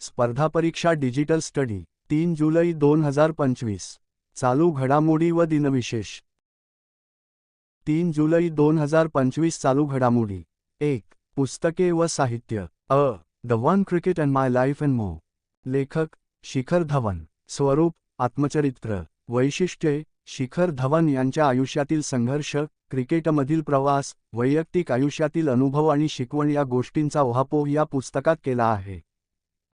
स्पर्धा परीक्षा digital study तीन जुलै दोन हजार पंचवीस. चालू घडामोडी व दिनविशेष. तीन जुलै दोन हजार पंचवीस चालू घडामोडी. एक पुस्तके व साहित्य. अ the one cricket and my life and मो. लेखक शिखर धवन. स्वरूप आत्मचरित्र. वैशिष्ट्ये शिखर धवन यांच्या आयुष्यातील संघर्ष क्रिकेटमधील प्रवास वैयक्तिक आयुष्यातील अनुभव आणि शिकवण या गोष्टींचा ओहापोह या पुस्तकात केला आहे.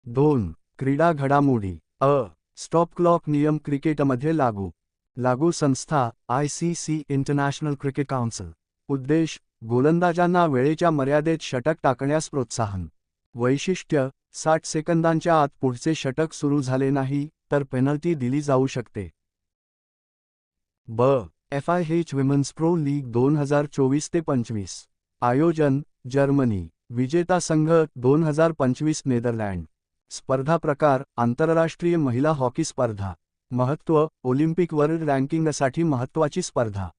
दोन. क्रीडा घडामोडी. अ. स्टॉप क्लॉक नियम क्रिकेटमध्ये लागू. लागू संस्था I C C international cricket council. उद्देश गोलंदाजांना वेळेच्या मर्यादेत षटक टाकण्यास प्रोत्साहन. वैशिष्ट्य साठ सेकंदांच्या आत पुढचे षटक सुरू झाले नाही तर पेनल्टी दिली जाऊ शकते. ब. F I H women's pro league दोन हजार चोवीस ते पंचवीस. आयोजन जर्मनी. विजेता संघ दोन हजार पंचवीस नेदरलँड. स्पर्धा प्रकार आंतरराष्ट्रीय महिला हॉकी स्पर्धा. महत्त्व ऑलिम्पिक वर्ल्ड रँकिंगसाठी महत्त्वाची स्पर्धा.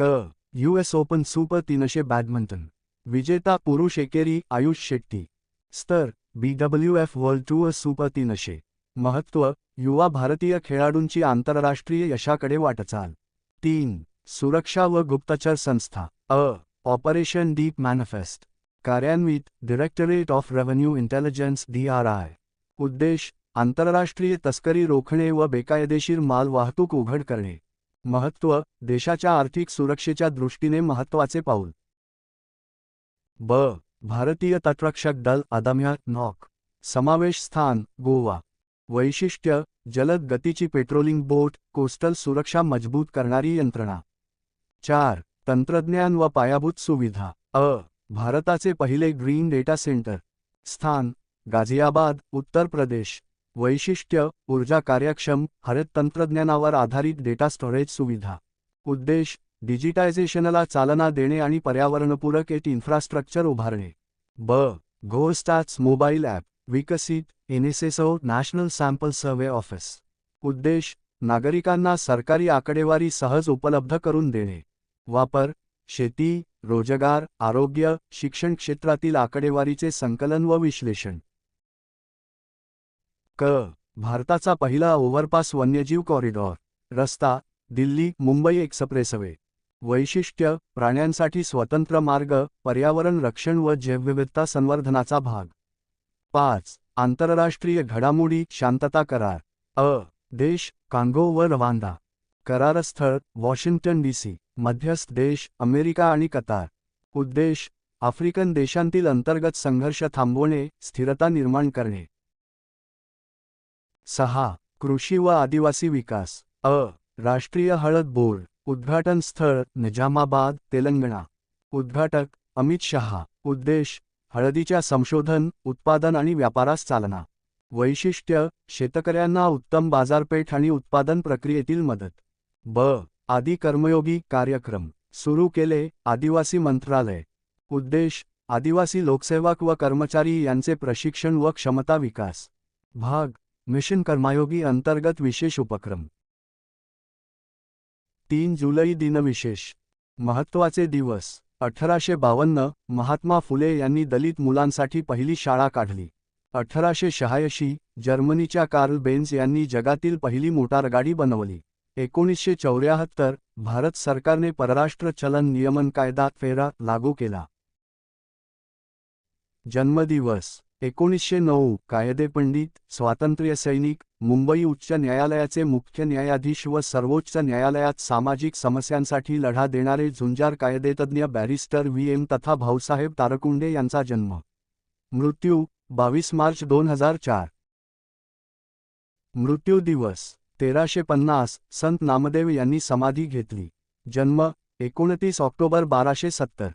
क. यू एस ओपन सुपर तीनशे बॅडमिंटन. विजेता पुरुष एकेरी आयुष शेट्टी. स्तर B W F world tour super तीनशे. महत्त्व युवा भारतीय खेळाडूंची आंतरराष्ट्रीय यशाकडे वाटचाल. तीन. सुरक्षा व गुप्तचर संस्था. अ. Operation deep manifest. कार्यान्वित directorate of revenue intelligence D R I. उद्देश आंतरराष्ट्रीय तस्करी रोखणे व बेकायदेशीर माल वाहतूक उघड करणे. महत्त्व देशाच्या आर्थिक सुरक्षेच्या दृष्टीने महत्त्वाचे पाऊल. ब. भारतीय तटरक्षक दल अदम्य नॉक. समावेश स्थान गोवा. वैशिष्ट्य जलद गतीची पेट्रोलिंग बोट कोस्टल सुरक्षा मजबूत करणारी यंत्रणा. चार. तंत्रज्ञान व पायाभूत सुविधा. अ. भारताचे पहिले ग्रीन डेटा सेंटर. स्थान गाझियाबाद उत्तर प्रदेश. वैशिष्ट्य ऊर्जा कार्यक्षम हरित तंत्रज्ञानावर आधारित डेटा स्टोरेज सुविधा. उद्देश डिजिटायझेशनला चालना देणे आणि पर्यावरणपूरक एट इन्फ्रास्ट्रक्चर उभारणे. ब घोस्टाच मोबाईल ॲप विकसित NSSO national sample survey office. उद्देश नागरिकांना सरकारी आकडेवारी सहज उपलब्ध करून देणे. वापर शेती रोजगार आरोग्य शिक्षण क्षेत्रातील आकडेवारीचे संकलन व विश्लेषण. क. भारताचा पहिला ओव्हरपास वन्यजीव कॉरिडॉर. रस्ता दिल्ली मुंबई एक्सप्रेसवे. वैशिष्ट्य प्राण्यांसाठी स्वतंत्र मार्ग पर्यावरण रक्षण व जैवविविधता संवर्धनाचा भाग. पाच आंतरराष्ट्रीय घडामोडी शांतता करार. अ. देश कांगो व रवांदा करारस्थळ वॉशिंग्टन डीसी मध्यस्थ देश अमेरिका आणि कतार. उद्देश आफ्रिकन देशांतील अंतर्गत संघर्ष थांबवणे स्थिरता निर्माण करणे. सहा. कृषी व आदिवासी विकास. अ. राष्ट्रीय हळद बोर्ड. उद्घाटन स्थळ निजामाबाद तेलंगणा. उद्घाटक अमित शहा. उद्देश हळदीच्या संशोधन उत्पादन आणि व्यापारास चालना. वैशिष्ट्य शेतकऱ्यांना उत्तम बाजारपेठ आणि उत्पादन प्रक्रियेतील मदत. ब. आदी कर्मयोगी कार्यक्रम. सुरू केले आदिवासी मंत्रालय. उद्देश आदिवासी लोकसेवक व कर्मचारी यांचे प्रशिक्षण व क्षमता विकास. भाग मिशन कर्मायोगी अंतर्गत विशेष उपक्रम. तीन जुलै दिनविशेष महत्त्वाचे दिवस. अठराशे बावन्न महात्मा फुले यांनी दलित मुलांसाठी पहिली शाळा काढली. अठराशे शहाऐंशी जर्मनीच्या कार्ल बेन्स यांनी जगातील पहिली मोटारगाडी बनवली. एकोणीसशे चौऱ्याहत्तर भारत सरकारने परराष्ट्र चलन नियमन कायदा फेरा लागू केला. जन्मदिवस. एकोणीसशे नऊ कायदेपंडित स्वातंत्र्य सैनिक मुंबई उच्च न्यायालयाचे मुख्य न्यायाधीश व सर्वोच्च न्यायालयात सामाजिक समस्यांसाठी लढा देणारे झुंजार कायदेतज्ञ बॅरिस्टर व्ही. एम. तथा भाऊसाहेब तारकुंडे यांचा जन्म. मृत्यू बावीस मार्च दोन हजार चार. मृत्यू दिवस तेराशे पन्नास संत नामदेव यांनी समाधी घेतली. जन्म एकोणतीस ऑक्टोबर बाराशे सत्तर.